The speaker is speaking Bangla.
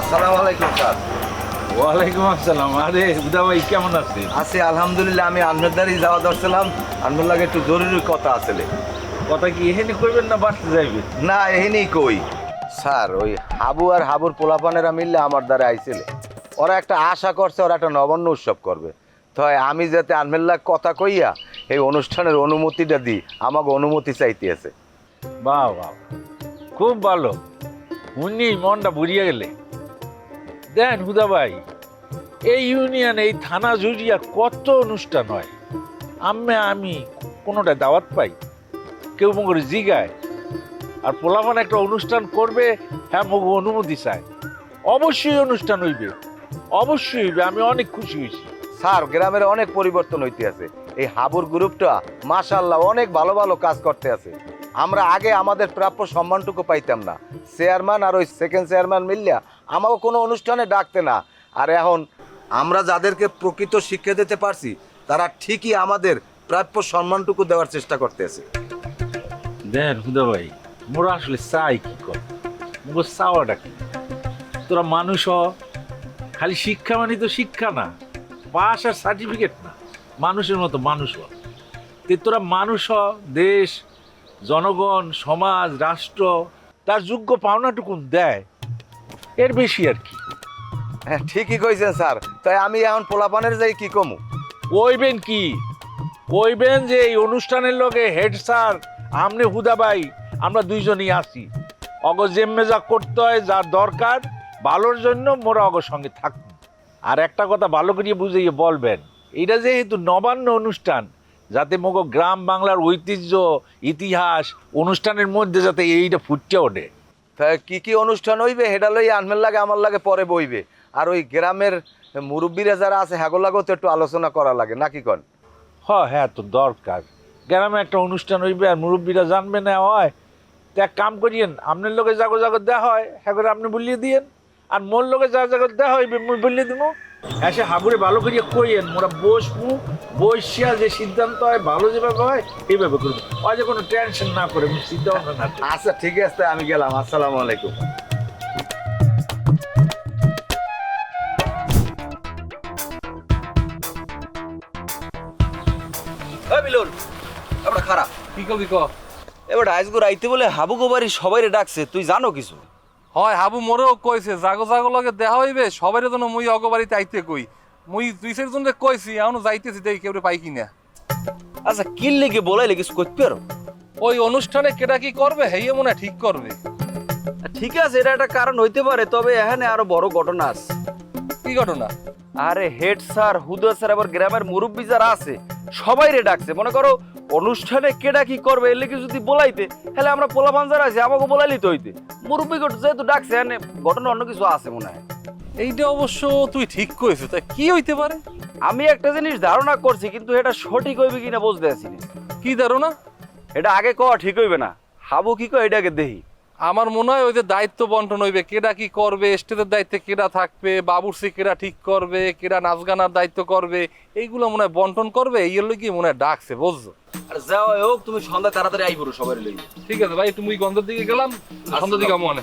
আসসালামু আলাইকুম স্যার। ওয়ালাইকুম আসসালাম। আরে ভাই কেমন আছেন? আছি আলহামদুলিল্লাহ আমি যাওয়া লাগে একটু জরুরি কথা আসলে কথা কি করবেন না বাসতে যাইবেন না এহিনি কই। স্যার ওই হাবু আর হাবুর পোলাপানেরা মিললে আমার দ্বারা আইছিলে ওরা একটা আশা করছে ওরা একটা নবান্ন উৎসব করবে। তো আমি যাতে আনমেল্লা কথা কইয়া এই অনুষ্ঠানের অনুমতিটা দিই আমাকে অনুমতি চাইতে আছে। বাহ বাহ। খুব ভালো। উনি মনটা বুড়িয়ে গেলে। দেন হুদা ভাই এই ইউনিয়ন, এই থানা জুড়িয়া কত অনুষ্ঠান হয়? আমি আমি কোনোটা দাওয়াত পাই? কেউ মগর জিগায়। আর পোলাপান একটা অনুষ্ঠান করবে হ্যাঁ মগ অনুমতি চায়। অবশ্যই অনুষ্ঠান হইবে। অবশ্যই হইবে, আমি অনেক খুশি হয়েছি স্যার, গ্রামের অনেক পরিবর্তন হইতে আছে। এই হাবুর গ্রুপটা মাশাল্লাহ অনেক ভালো ভালো কাজ করতে আছে। আমরা আগে আমাদের প্রাপ্য সম্মানটুকু পাইতাম না। চেয়ারম্যান আর ওই সেকেন্ড চেয়ারম্যান মিললে আমাকে কোনো অনুষ্ঠানে ডাকতে না। আর এখন আমরা যাদেরকে প্রকৃত শিক্ষা দিতে পারছি তারা ঠিকই আমাদের প্রাপ্য সম্মানটুকু দেওয়ার চেষ্টা করতেছে। দেন হুদা ভাই মোরা আসলে চাই কি কর? মোর চাওয়াটা কি? তোরা মানুষ হ, খালি শিক্ষা মানে তো শিক্ষা না পাস আর সার্টিফিকেট না। মানুষের মতো মানুষ হ। তোরা মানুষ হ, দেশ জনগণ সমাজ রাষ্ট্র তার যোগ্য পাওনাটুকুন দেয়। এর বেশি আর কি। হ্যাঁ ঠিকই কইছেন স্যার। তাই আমি এখন পোলাপানের যাই কি কমু? কইবেন কি? কইবেন যে এই অনুষ্ঠানের লগে হেড স্যার আমনে হুদা ভাই আমরা দুইজনই আসি অগ জেম্মে যা করতে হয় যা দরকার ভালোর জন্য মোরা অগর সঙ্গে থাকব। আর একটা কথা ভালো করিয়ে বুঝিয়ে বলবেন এটা যেহেতু নবান্ন অনুষ্ঠান যাতে মগ গ্রাম বাংলার ঐতিহ্য ইতিহাস অনুষ্ঠানের মধ্যে যাতে এইটা ফুটে ওঠে। তা কি কি অনুষ্ঠান হইবে হেডা লই আনমের লাগে আমার লাগে পরে বইবে। আর ওই গ্রামের মুরব্বীরা যারা আছে হ্যাগো লাগেও তো একটু আলোচনা করা লাগে নাকি কন? হ হ্যাঁ তো দরকার। গ্রামে একটা অনুষ্ঠান হইবে আর মুরব্বীরা জানবে না হয় তো এক কাম করিয়েন আপনার লোকে জাগো জাগো দেওয়া হয় হ্যাঁ করে আপনি বলিয়ে দিয়েন। আর মোর লোকে যা জাগো দেওয়া হইবে মুই বলিয়ে দিব এসে হাগুরে ভালো করিয়ে কইয়েন মোরা বসবো বসিয়া যে সিদ্ধান্ত হয় ভালো যেভাবে হয় এইভাবে করব। ওই যে কোনো টেনশন না করে ভাবনা না। আচ্ছা ঠিক আছে আমি গেলাম আসসালামু আলাইকুম। মিলন খারাপ। কি কবি ক? এবার আজগো রাইতে বলে হাবু গোবারি সবাই ডাকছে তুই জানো কিছু? হয় হাবু মোরেও কইছে জাগো জাগো লগে দেখা হইবে সবাই জন্য মুই অগবাড়িতে আইতে কই। মুই দুই যে কইছি এখনও যাইতেছি দেখি কেউ পাই কিনা। আচ্ছা কিল লেগে বলাইলে কিছু করতে পারো? ওই অনুষ্ঠানে কেটা কি করবে হেয়ে মনে ঠিক করবে। ঠিক আছে এটা একটা কারণ হইতে পারে তবে এখানে আরও বড় ঘটনা আছে। কি ঘটনা? আরে হেড স্যার হুদা স্যার আবার গ্রামের মুরব্বী যারা আছে সবাই রে ডাকছে। মনে করো অনুষ্ঠানে কেডা কি করবে এর লেগে যদি বলাইতে তাহলে আমরা পোলাপান যারা আছে আমাকে বলাইলি তো হইতে। মুরব্বী যেহেতু ডাকছে এখানে ঘটনা অন্য কিছু আছে মনে হয়। এইটা অবশ্য তুই ঠিক কইছিস তা কি হইতে পারে? আমি একটা জিনিস ধারণা করছি কিন্তু এটা সঠিক হইবে কিনা বুঝতে আছি না। কি ধারণা? এটা আগে ক ঠিক হইবে না। হাবু কি কয় এটাকে দেহি আমার মনে হয় ওই যে দায়িত্ব বন্টন হইবে কেডা কি করবে স্টেজের দায়িত্বে কেডা থাকবে বাবুরসি কেডা ঠিক করবে কেডা নাচ গানার দায়িত্ব করবে এইগুলো মনে হয় বন্টন করবে এই কি মনে হয় ডাকছে বুঝছ? আর যাও হোক তুমি সন্ধ্যা তাড়াতাড়ি আইবো সবাই লই। ঠিক আছে ভাই তুমি গন্ধের দিকে গেলাম সন্ধ্যার দিকে মনে